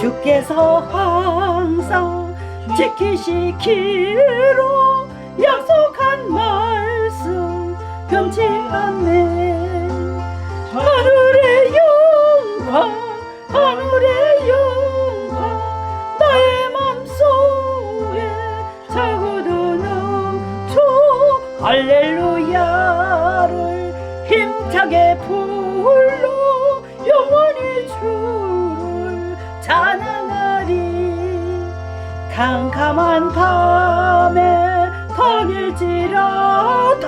주께서 항상 지키시기로 약속한 말씀 변치 않네. 하늘의 영광 하늘의 영광 나의 맘속에 차고도 넘쳐 할렐루야를 힘차게 불러 영원히 찬양하리 캄캄한 밤에 다닐지라도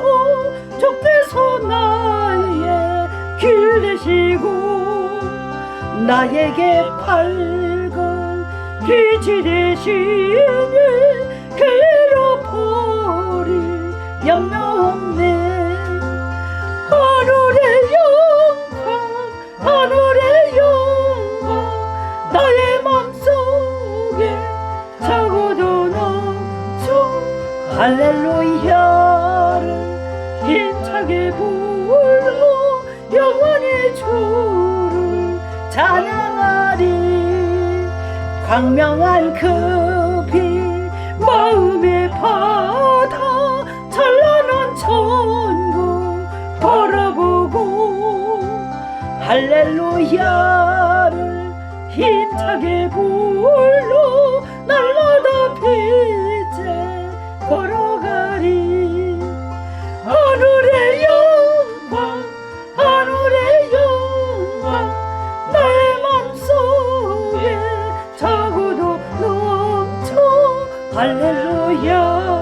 적대서 나의 길 되시고 나에게 밝은 빛이 되시니 괴로버릴 염려 없네 할렐루야를 힘차게 불러 영원히 주를 찬양하리. 광명한 그빛 마음의 바다 찬란한 천국 바라보고 할렐루야를 힘차게 불러 할